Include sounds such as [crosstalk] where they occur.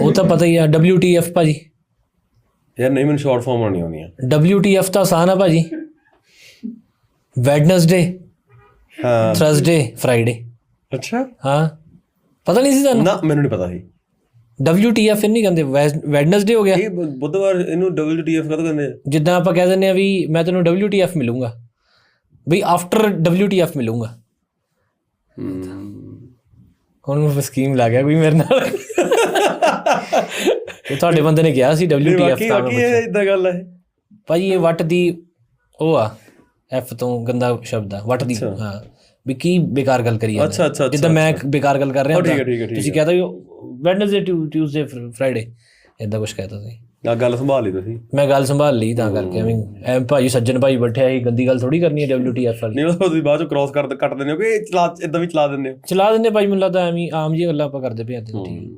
ਉਹ ਤਾਂ ਪਤਾ ਹੀ ਆ WTF ਭਾਜੀ। ਯਾਰ ਨਹੀਂ ਮੈਨੂੰ ਸ਼ਾਰਟ ਫਾਰਮ ਆਉਣੀ ਆਉਂਦੀਆਂ। WTF ਤਾਂ ਆਸਾਨ ਆ ਭਾਜੀ। ਵੈਡਨਸਡੇ ਹਾਂ। ਥਰਸਡੇ ਫਰਾਈਡੇ ਅੱਛਾ। ਹਾਂ। ਪਤਾ ਨਹੀਂ ਸੀ ਤੁਹਾਨੂੰ? ਨਾ ਮੈਨੂੰ ਨਹੀਂ ਪਤਾ ਸੀ। WTF ਨਹੀਂ ਕਹਿੰਦੇ ਵੈਡਨਸਡੇ ਹੋ ਗਿਆ। ਇਹ ਬੁੱਧਵਾਰ ਇਹਨੂੰ WTF ਕਦੋਂ ਕਹਿੰਦੇ ਜਿੱਦਾਂ ਆਪਾਂ ਕਹਿ ਦਿੰਦੇ ਆ ਵੀ ਮੈਂ ਤੈਨੂੰ WTF ਮਿਲੂੰਗਾ। ਵੀ ਆਫਟਰ WTF ਮਿਲੂੰਗਾ। ਹੁਣ ਮੈਂ ਸਕੀਮ ਲਾ ਗਿਆ ਕੋਈ ਮੇਰੇ ਨਾਲ। [laughs] ਤੇ ਤੁਹਾਡੇ ਬੰਦੇ ਨੇ ਕਿਹਾ ਸੀ WTF ਤਾਂ ਬਾਕੀ ਇਹ ਇਦਾਂ ਗੱਲ ਹੈ ਭਾਜੀ ਇਹ ਵੱਟ ਦੀ ਉਹ ਆ ਐਫ ਤੋਂ ਗੰਦਾ ਸ਼ਬਦ ਆ ਵੱਟ ਦੀ ਹਾਂ। ਵੀ ਕੀ ਬੇਕਾਰ ਗੱਲ ਕਰੀ ਜਾਂਦਾ ਅੱਛਾ ਅੱਛਾ ਜਿੱਦਾਂ ਮੈਂ ਬੇਕਾਰ ਗੱਲ ਕਰ ਰਿਹਾ ਹੈ, ਤੁਸੀਂ ਕਹਤਾ ਵੀ ਵੈਡਨਸਡੇ ਟਿਊਜ਼ਡੇ ਫਰਾਈਡੇ ਇਦਾਂ ਕੁਝ ਕਹਤਾ ਸੀ ਆ ਗੱਲ ਸੰਭਾਲ ਲਈ ਤੁਸੀਂ। ਮੈਂ ਗੱਲ ਸੰਭਾਲ ਲਈ ਤਾਂ ਕਰਕੇ ਐਵੇਂ ਐ ਭਾਜੀ ਸੱਜਣ ਭਾਈ ਬੈਠਿਆ ਸੀ ਗੰਦੀ ਗੱਲ ਥੋੜੀ ਕਰਨੀ ਹੈ WTF ਵਾਲੀ। ਨਹੀਂ ਉਹ ਤੁਸੀਂ ਬਾਅਦ ਚ ਕ੍ਰਾਸ ਕਰ ਕੱਟ ਦਿੰਦੇ ਹੋ ਕਿ ਇਹ ਚਲਾ ਇਦਾਂ ਵੀ ਚਲਾ ਦਿੰਦੇ ਹੋ? ਚਲਾ ਦਿੰਦੇ ਭਾਈ ਮੈਨੂੰ ਲੱਗਦਾ ਐਵੇਂ ਆਮ ਜੀ ਗੱਲਾਂ ਆਪਾਂ ਕਰਦੇ ਪਏ ਤੇ ਠੀਕ।